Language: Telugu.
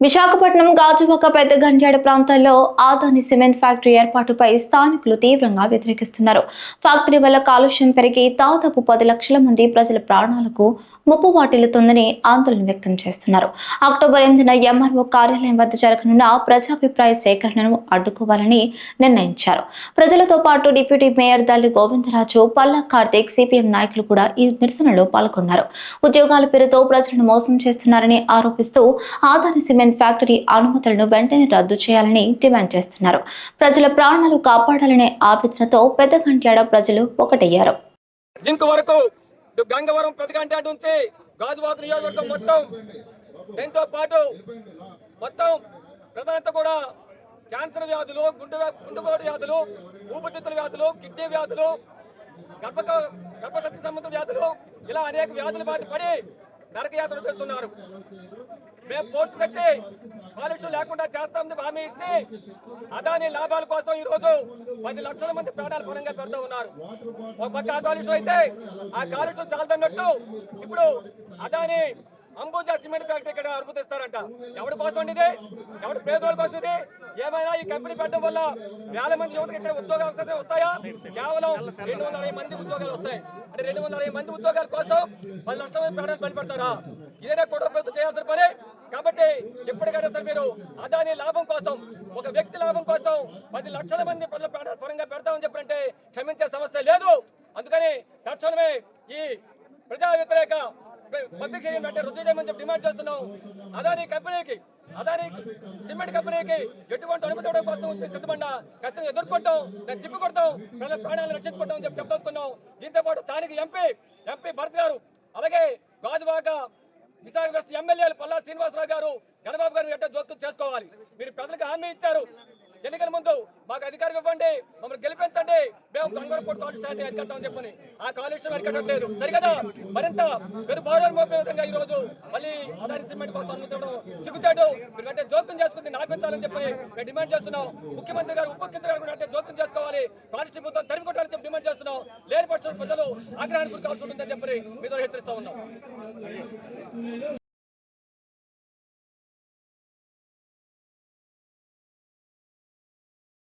విశాఖపట్నం గాజువాక పెద్ద గండ్యాడ ప్రాంతాల్లో ఆదాని సిమెంట్ ఫ్యాక్టరీ ఏర్పాటుపై స్థానికులు తీవ్రంగా వ్యతిరేకిస్తున్నారు. ఫ్యాక్టరీ వల్ల కాలుష్యం పెరిగి దాదాపు పది లక్షల మంది ప్రజల ప్రాణాలకు ముప్పు వాటిల్లుతుందని ఆందోళన వ్యక్తం చేస్తున్నారు. అక్టోబర్ ఎనిమిదిన ఎంఆర్ఓ కార్యాలయం వద్ద జరగనున్న ప్రజాభిప్రాయ సేకరణను అడ్డుకోవాలని నిర్ణయించారు. ప్రజలతో పాటు డిప్యూటీ మేయర్ దల్లి గోవిందరాజు పల్లా కార్తీక్ సిపిఎం నాయకులు కూడా ఈ నిరసనలో పాల్గొన్నారు. ఉద్యోగాల పేరుతో ప్రజలను మోసం చేస్తున్నారని ఆరోపిస్తూ ఆదాని సిమెంట్ ఫ్యాక్టరీ అనుమతులను వెంటనే రద్దు చేయాలని డిమాండ్ చేస్తున్నారు. ప్రజల ప్రాణాలు కాపాడాలనే ఆవేదనతో పెద్ద గంట్యాడ ప్రజలు ఒకటయ్యారు. జింక్ గంగవరం ప్రతి గంట నుంచి గాజువాక నియోజకవర్గం మొత్తం దీంతో పాటు మొత్తం ప్రధానత కూడా క్యాన్సర్ వ్యాధులు గుండె గుండెపోటు వ్యాధులు ఊపిరితిత్తుల వ్యాధులు కిడ్నీ వ్యాధులు గర్భక గర్భశక్తి సంబంధ వ్యాధులు ఇలా అనేక వ్యాధులు బారి పడి నరకయాత్ర చేస్తున్నారు. మేము పోర్టు పెట్టి కాలుష్యం లేకుండా చేస్తామని హామీ ఇచ్చి అదాని లాభాల కోసం ఈరోజు పది లక్షల మంది ప్రాణాలు పరంగా పెడుతూ ఉన్నారు. ఒక పక్క ఆ కాలుష్యం అయితే ఆ కాలుష్యం చాలదన్నట్టు ఇప్పుడు అదాని అంబుజా సిమెంట్ ఫ్యాక్టరీ ఇక్కడ అరుపుతిస్తారంట. ఎవరి కోసం అండి ఇది ఎవరి పేదవాళ్ళ కోసం ఇది ఏమైనా ఈ కంపెనీ పెట్టడం వల్ల వేల మంది యువతకి ఇక్కడ ఉద్యోగ అవకాశం వస్తాయా? కేవలం రెండు వందల అరవై మంది ఉద్యోగాలు వస్తాయి. అంటే రెండు వందల అరవై మంది ఉద్యోగాల కోసం పది లక్షల మంది ప్రాణాలు బలిపెడతారా ఇదేనా కుటుంబ ప్రభుత్వం చేయాల్సిన పని. కాబట్టి ఎప్పటికైనా సరే మీరు అదాని లాభం కోసం ఒక వ్యక్తి లాభం కోసం పది లక్షల మంది ప్రజల ప్రాణాలు పరంగా పెడతామని చెప్పారంటే క్షమించే సమస్య లేదు. అందుకని తక్షణమే ఈ ప్రజా వ్యతిరేక పబ్లిక్ అంటే రద్దు చేయమని చెప్పి డిమాండ్ చేస్తున్నాం. అదాని కంపెనీకి అదాని సిమెంట్ కంపెనీకి ఎటువంటి అనుమతి ఇవ్వడం కోసం మేము ఖచ్చితంగా ఎదుర్కొంటాం దాన్ని తిప్పి కొడతాం ప్రజల ప్రాణాలను రక్షించుకుంటాం అని చెప్పి చెప్తానుకున్నాం దీంతో పాటు స్థానిక ఎంపీ ఎంపీ భరత్ గారు అలాగే గాజువాక విశాఖ వెస్ట్ ఎమ్మెల్యేలు పల్లా శ్రీనివాసరావు గారు గణబాబు గారు ఎట్లా జోక్యం చేసుకోవాలి? మీరు ప్రజలకు హామీ ఇచ్చారు. ఎన్నికల ముందు మాకు అధికారం ఇవ్వండి. అరికట్టామని చెప్పని. ఆ కాలుష్యం అరికట్టట్లేదు. సరిగదా? మరింత పెరు భారం మోపే విధంగా ఈ రోజు మళ్ళీ అదాని సిమెంట్ కోసం అనుమతివ్వడం సిగ్గుచాడు మీరు జోక్యం చేసుకుంది నాపించాలని మేము డిమాండ్ చేస్తున్నాం. ముఖ్యమంత్రి గారు ఉప ముఖ్యమంత్రి గారు అంటే జోక్యం చేసుకోవాలి. కాలుష్యం మొత్తం తరిమి కొట్టాలని చెప్పి డిమాండ్ చేస్తున్నాం. లేని పక్షం ప్రజలు ఆగ్రహానికి గురి కావాల్సి ఉంటుందని చెప్పి మీతో హెచ్చరిస్తా ఉన్నాం.